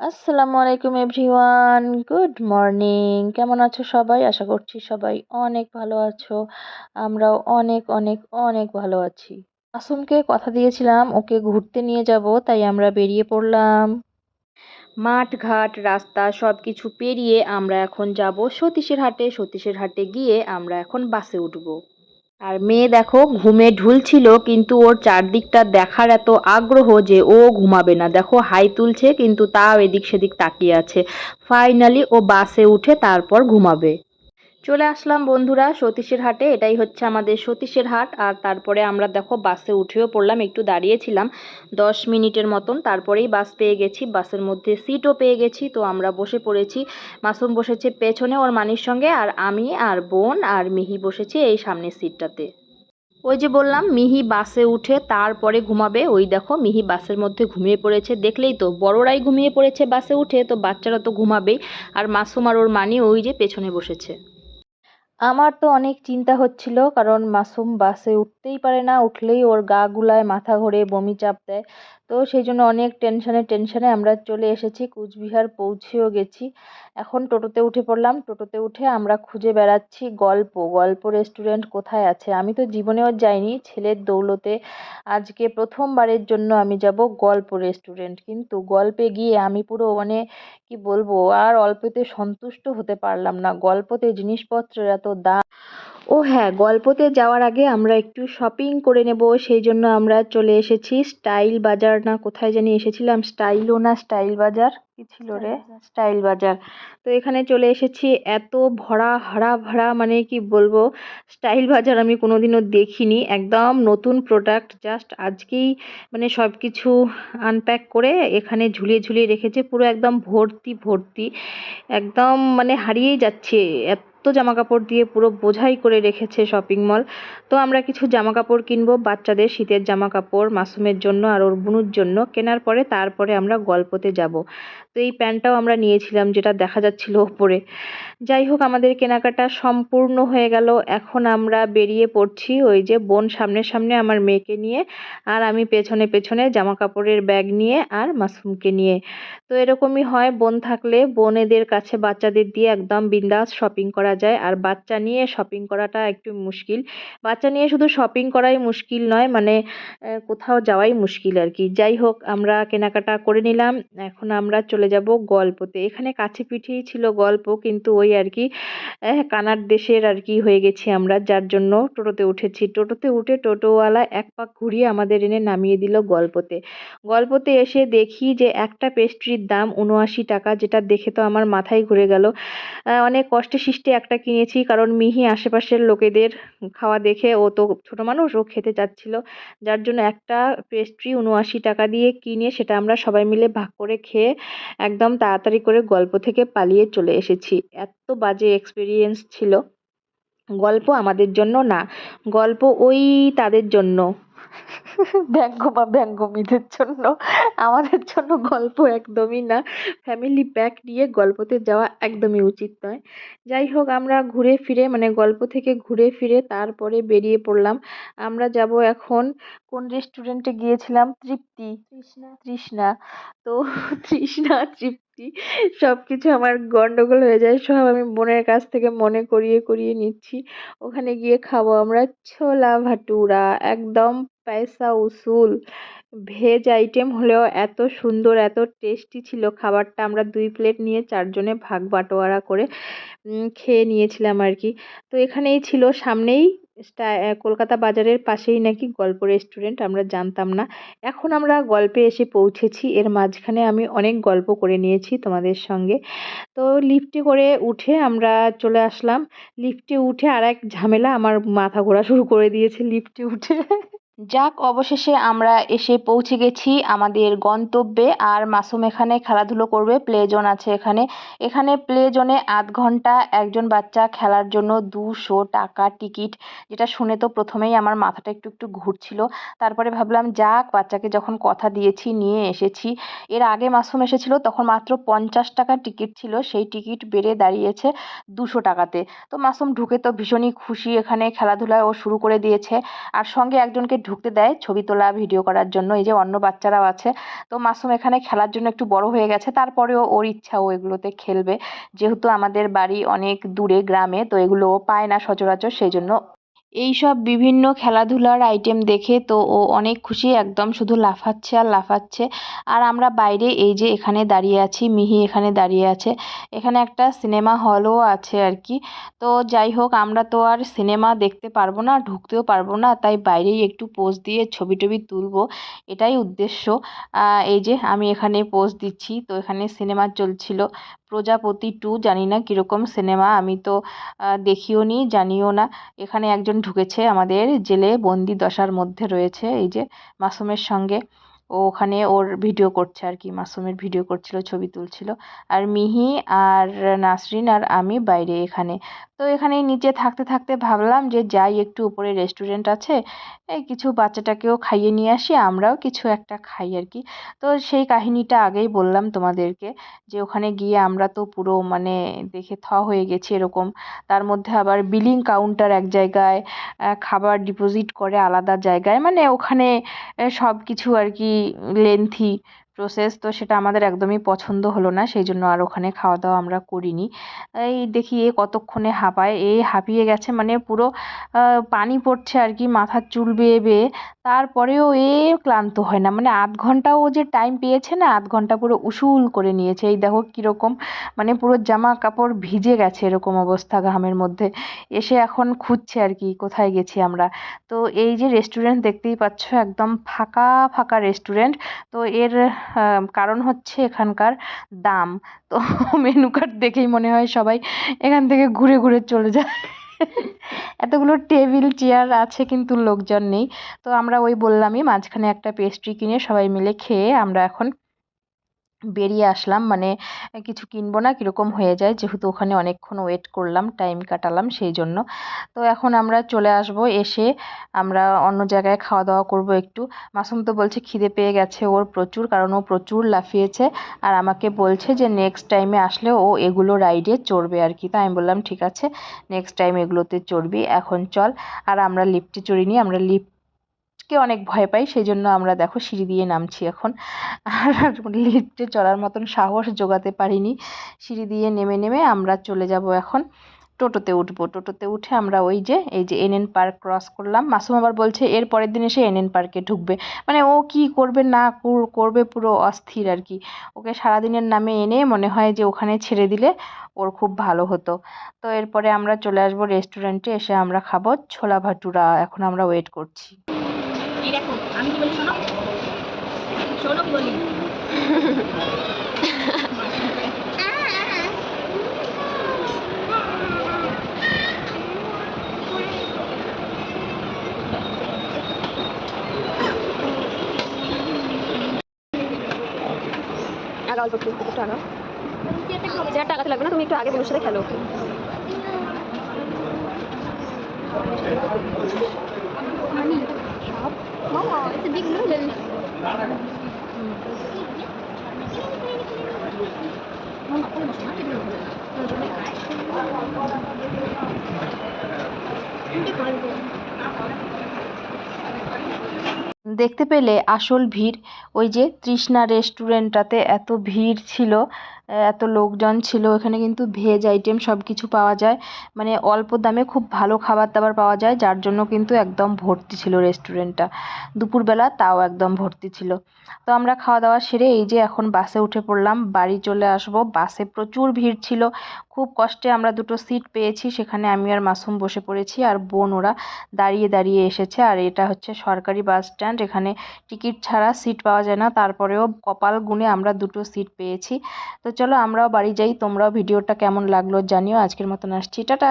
আসসালামু আলাইকুম everyone, good morning. কেমন আছো সবাই? আশা করছি সবাই অনেক ভালো আছো। আমরাও অনেক অনেক অনেক ভালো আছি। আসুমকে কথা দিয়েছিলাম, ওকে ঘুরতে নিয়ে যাব, তাই আমরা বেরিয়ে পড়লাম। মাঠ, ঘাট, রাস্তা সব কিছু পেরিয়ে আমরা এখন যাব সতীশের হাটে। সতীশের হাটে গিয়ে আমরা এখন বাসে উঠবো। আর মেয়ে দেখো, ঘুমে ঢুলছিল, কিন্তু ওর চারদিকটা দেখার এত আগ্রহ যে ও ঘুমাবে না। দেখো, হাই তুলছে, কিন্তু তাও এদিক সেদিক তাকিয়ে আছে। ফাইনালি ও বাসে উঠে তারপর ঘুমাবে। চলে আসলাম বন্ধুরা সতীশের হাটে, এটাই হচ্ছে আমাদের সতীশের হাট। আর তারপরে আমরা দেখো বাসে উঠেও পড়লাম, একটু দাঁড়িয়েছিলাম দশ মিনিটের মতন। তারপরেই বাস পেয়ে গেছি, বাসের মধ্যে সিটও পেয়ে গেছি। তো আমরা বসে পড়েছি, মাসুম বসেছে পেছনে ওর মানির সঙ্গে, আর আমি আর বোন আর মিহি বসেছি এই সামনের সিটটাতে। ওই যে বললাম, মিহি বাসে উঠে তারপরে ঘুমাবে। ওই দেখো মিহি বাসের মধ্যে ঘুমিয়ে পড়েছে। দেখলেই তো, বড়রাই ঘুমিয়ে পড়েছে বাসে উঠে, তো বাচ্চারা তো ঘুমাবেই। আর মাসুম আর ওর মানি ওই যে পেছনে বসেছে। আমার তো অনেক চিন্তা হচ্ছিল, কারণ মাসুম বাসে উঠতেই পারে না। উঠলেই ওর গা গুলায় মাথা ঘোরে বমি চাপ দেয়। তো সেই জন্য অনেক টেনশনে টেনশনে আমরা চলে এসেছি। কুচবিহার পৌঁছেও গেছি। এখন টোটোতে উঠে পড়লাম। টোটোতে উঠে আমরা খুঁজে বেড়াচ্ছি গল্প। গল্প রেস্টুরেন্ট কোথায় আছে? আমি তো জীবনেও যাইনি ছেলের দৌলতে। আজকে প্রথমবারের জন্য আমি যাব গল্প রেস্টুরেন্ট। কিন্তু গল্পে গিয়ে আমি পুরো মানে কি বলব? আর অল্পতে সন্তুষ্ট হতে পারলাম না। গল্পতে জিনিসপত্রের এত দাম ও হ্যাঁ গল্পতে যাওয়ার আগে আমরা একটু শপিং করে নেব সেই জন্য আমরা চলে এসেছি। স্টাইল বাজার না কোথায় জানি এসেছিলাম স্টাইলও না স্টাইল বাজার? কি ছিল রে? স্টাইল বাজার। তো এখানে চলে এসেছি এত ভরা হারা ভরা মানে কি বলব? স্টাইল বাজার আমি কোনোদিনও দেখিনি একদম নতুন প্রোডাক্ট জাস্ট আজকেই মানে সব কিছু আনপ্যাক করে এখানে ঝুলিয়ে ঝুলিয়ে রেখেছে পুরো একদম ভর্তি ভর্তি একদম মানে হারিয়েই যাচ্ছে এত জামা কাপড় দিয়ে পুরো বোঝাই করে রেখেছে শপিং মল তো আমরা কিছু জামা কাপড় কিনবো, বাচ্চাদের শীতের জামা কাপড় মাসুমের জন্য আর ওর বুনুর জন্য। কেনার পরে তারপরে আমরা গল্পতে যাব। তো এই প্যান্টটাও আমরা নিয়েছিলাম, যেটা দেখা যাচ্ছিল ওপরে। যাই হোক, আমাদের কেনাকাটা সম্পূর্ণ হয়ে গেল। এখন আমরা বেরিয়ে পড়ছি ওই যে বোন সামনে সামনে আমার মেয়েকে নিয়ে, আর আমি পেছনে পেছনে জামা কাপড়ের ব্যাগ নিয়ে আর মাসুমকে নিয়ে। তো এরকমই হয়, বোন থাকলে বোনেদের কাছে বাচ্চাদের দিয়ে একদম বিন্দাস শপিং করা যায়। আর বাচ্চা নিয়ে শপিং করাটা একটু মুশকিল। বাচ্চা নিয়ে শুধু শপিং করাই মুশকিল নয় মানে কোথাও যাওয়াই মুশকিল আর কি যাই হোক, আমরা কেনাকাটা করে নিলাম। এখন আমরা চলে যাব গল্পতে। এখানে কাছে পিঠেই ছিল গল্প, কিন্তু ওই আর কি কানার দেশের আর কি হয়ে গেছি আমরা, যার জন্য টোটোতে উঠেছি। টোটোতে উঠে টোটোওয়ালা এক পাক ঘুরিয়ে আমাদের এনে নামিয়ে দিল গল্পতে। গল্পতে এসে দেখি যে একটা পেস্ট্রির দাম উনআশি টাকা, যেটা দেখে তো আমার মাথায় ঘুরে গেল। অনেক কষ্টে সৃষ্টে একটা কিনেছি, কারণ মিহি আশেপাশের লোকেদের খাওয়া দেখে ও তো ছোটো মানুষ, ও খেতে চাচ্ছিল। যার জন্য একটা পেস্ট্রি উনআশি টাকা দিয়ে কিনে সেটা আমরা সবাই মিলে ভাগ করে খেয়ে একদম তাড়াতাড়ি করে গল্প থেকে পালিয়ে চলে এসেছি। এত বাজে এক্সপিরিয়েন্স ছিল। গল্প আমাদের জন্য না, গল্প ওই তাদের জন্য। ব্যঙ্গ বা ব্যঙ্গমীদের জন্য। আমাদের জন্য গল্প একদমই না। ফ্যামিলি প্যাক নিয়ে গল্পতে যাওয়া একদমই উচিত নয়। যাই হোক আমরা ঘুরে ফিরে মানে গল্প থেকে ঘুরে ফিরে তারপরে বেরিয়ে পড়লাম। আমরা যাব এখন কোন রেস্টুরেন্টে গিয়েছিলাম? তৃপ্তি। তৃষ্ণা। তৃষ্ণা। তো তৃষ্ণা তৃপ্তি সব কিছু আমার গন্ডগোল হয়ে যায়, সব আমি বোনের কাছ থেকে মনে করিয়ে করিয়ে নিচ্ছি। ওখানে গিয়ে খাব আমরা ছোলা ভাটুরা, একদম পয়সা উসুল। ভেজ আইটেম হলেও এত সুন্দর, এত টেস্টি ছিল খাবারটা। আমরা দুই প্লেট নিয়ে চারজনে ভাগ বাটোয়ারা করে খেয়ে নিয়েছিলাম আর কি। তো এখানেই ছিল, সামনেই কলকাতা বাজারের পাশেই নাকি গল্প রেস্টুরেন্ট আমরা জানতাম না। এখন আমরা গল্পে এসে পৌঁছেছি। এর মাঝখানে আমি অনেক গল্প করে নিয়েছি তোমাদের সঙ্গে। তো লিফটে করে উঠে আমরা চলে আসলাম। লিফটে উঠে আর এক ঝামেলা, আমার মাথা ঘোরা শুরু করে দিয়েছে লিফটে উঠে। যাক, অবশেষে আমরা এসে পৌঁছে গেছি আমাদের গন্তব্যে আর মাসুম এখানে খেলাধুলো করবে প্লে জোন আছে এখানে। এখানে প্লে জোনে আধ ঘণ্টা একজন বাচ্চা খেলার জন্য দুশো টাকা টিকিট, যেটা শুনে তো প্রথমেই আমার মাথাটা একটু একটু ঘুরছিল। তারপরে ভাবলাম, যাক, বাচ্চাকে যখন কথা দিয়েছি, নিয়ে এসেছি। এর আগে মাসুম এসেছিল, তখন মাত্র পঞ্চাশ টাকা টিকিট ছিল, সেই টিকিট বেড়ে দাঁড়িয়েছে দুশো টাকাতে। তো মাসুম ঢুকে তো ভীষণই খুশি, এখানে খেলাধুলায় ও শুরু করে দিয়েছে। আর সঙ্গে একজনকে ঢুকতে দেয়, ছবি তোলা, ভিডিও করার জন্য। এই যে অন্য বাচ্চারাও আছে। তো মাসুম এখানে খেলার জন্য একটু বড় হয়ে গেছে। তারপরেও ওর ইচ্ছা ও এগুলোতে খেলবে। যেহেতু আমাদের বাড়ি অনেক দূরে গ্রামে, তো এগুলো পায় না সচরাচর, সেই জন্য এই সব বিভিন্ন খেলাধুলার আইটেম দেখে তো ও অনেক খুশি, একদম শুধু লাফাচ্ছে আর লাফাচ্ছে। আর আমরা বাইরে এই যে এখানে দাঁড়িয়ে আছি, মিহি এখানে দাঁড়িয়ে আছে, এখানে একটা সিনেমা হলও আছে আর কি তো যাই হোক, আমরা তো আর সিনেমা দেখতে পারব না, ঢুকতেও পারব না, তাই বাইরেই একটু পোজ দিয়ে ছবি টবি তুলবো, এটাই উদ্দেশ্য। এই যে আমি এখানে পোজ দিচ্ছি, তো এখানে সিনেমা চলছিল। প্রজাপতি টু জানি না কীরকম সিনেমা, আমি তো দেখিও নি, জানিও না। এখানে একজন ঢুকেছে আমাদের জেলে বন্দি দশার মধ্যে রয়েছে। এই যে মাসুমের সঙ্গে ও ওখানে ওর ভিডিও করছে আর কি, মাসুমের ভিডিও করছিল, ছবি তুলছিল। আর মিহি আর নাসরিন আর আমি বাইরে এখানে। তো এখানে নিচে থাকতে থাকতে ভাবলাম যে যাই, একটু উপরে রেস্টুরেন্ট আছে, এই কিছু বাচ্চাটাকেও খাইয়ে নিয়ে আসি, আমরাও কিছু একটা খাই আর কি। তো সেই কাহিনিটা আগেই বললাম তোমাদেরকে যে ওখানে গিয়ে আমরা তো পুরো মানে দেখে থ হয়ে গেছি এরকম। তার মধ্যে আবার বিলিং কাউন্টার এক জায়গায় খাবার ডিপোজিট করে আলাদা জায়গায়। মানে ওখানে সব কিছু আর কি लेंथी প্রসেস তো সেটা আমাদের একদমই পছন্দ হলো না, সেই জন্য আর ওখানে খাওয়া দাওয়া আমরা করিনি। এই দেখি এ কতক্ষণে হাঁপায়, এ হাঁপিয়ে গেছে মানে পুরো পানি পড়ছে আর কি মাথার চুল বেয়ে বেয়ে, তারপরেও এ ক্লান্ত হয় না। মানে আধ ঘন্টাও যে টাইম পেয়েছে না, আধ ঘণ্টা পুরো উসুল করে নিয়েছে। এই দেখো কীরকম মানে পুরো জামা কাপড় ভিজে গেছে এরকম অবস্থা ঘামের মধ্যে। এসে এখন খুঁজছে আর কি, কোথায় গেছি আমরা। তো এই যে রেস্টুরেন্ট দেখতেই পাচ্ছ, একদম ফাঁকা ফাঁকা রেস্টুরেন্ট তো এর কারণ হচ্ছে এখানকার দাম। তো মেনু কার্ড দেখেই মনে হয় সবাই এখান থেকে ঘুরে ঘুরে চলে যায়। এতগুলো টেবিল চেয়ার আছে কিন্তু লোকজন নেই। তো আমরা ওই বললামই, মাঝখানে একটা পেস্ট্রি কিনে সবাই মিলে খেয়ে আমরা এখন বেরিয়ে আসলাম। মানে কিছু কিনবো না, কীরকম হয়ে যায়। যেহেতু ওখানে অনেকক্ষণ ওয়েট করলাম টাইম কাটালাম সেই জন্য। তো এখন আমরা চলে আসব, এসে আমরা অন্য জায়গায় খাওয়া দাওয়া করব একটু। মাসুম তো বলছে খিদে পেয়ে গেছে ওর প্রচুর, কারণ ও প্রচুর লাফিয়েছে। আর আমাকে বলছে যে নেক্সট টাইমে আসলে ও এগুলো রাইডে চড়বে আর কি। তো আমি বললাম, ঠিক আছে নেক্সট টাইম এগুলোতে চড়বি, এখন চল। আর আমরা লিফটে চড়িনি, আমরা লিফট কে অনেক ভয় পাই সেই জন্য আমরা দেখো সিঁড়ি দিয়ে নামছি এখন। আর লিফটে চড়ার মতন সাহস জোগাতে পারিনি। সিঁড়ি দিয়ে নেমে নেমে আমরা চলে যাব এখন টোটোতে উঠবো। টোটোতে উঠে আমরা ওই যে, এই যে এনএন পার্ক ক্রস করলাম। মাসুম আবার বলছে, এর পরের দিন এসে এনএন পার্কে ঢুকবে। মানে ও কি করবে, না করবে পুরো অস্থির আর কি। ওকে সারাদিনের নামে এনে মনে হয় যে ওখানে ছেড়ে দিলে ওর খুব ভালো হতো। তো এরপরে আমরা চলে আসব রেস্টুরেন্টে এসে আমরা খাব ছোলা ভাটুরা। এখন আমরা ওয়েট করছি। এই দেখো আমি কি বলি শোনো? শোনো কি বলি? আগা একটু একটু আগা চেয়ারটা আগাতে লাগবে না তুমি একটু আগে বসে সাথে খেলো। Mama, it's a big noodle. Mama, দেখতে পেলে আসল ভিড় ওই যে তৃষ্ণা রেস্টুরেন্টটাতে এত ভিড় ছিল, এত লোকজন ছিল এখানে কিন্তু ভেজ আইটেম সব কিছু পাওয়া যায়। মানে অল্প দামে খুব ভালো খাবার দাবার পাওয়া যায়, যার জন্য কিন্তু একদম ভর্তি ছিল রেস্টুরেন্টটা। দুপুরবেলা তাও একদম ভর্তি ছিল। তো আমরা খাওয়া দাওয়া সেরে এই যে এখন বাসে উঠে পড়লাম, বাড়ি চলে আসব। বাসে প্রচুর ভিড় ছিল খুব কষ্টে আমরা দুটো সিট পেয়েছি, সেখানে আমি আর মাসুম বসে পড়েছি আর বোন ওরা দাঁড়িয়ে দাঁড়িয়ে এসেছে। আর এটা হচ্ছে সরকারি বাস স্ট্যান্ড এখানে টিকিট ছাড়া সিট পাওয়া যায় না। তারপরেও কপাল গুনে আমরা দুটো সিট পেয়েছি। তো চলো আমরাও বাড়ি যাই, তোমরাও ভিডিওটা কেমন লাগল জানিও। আজকের মতন আসছি। টাটা!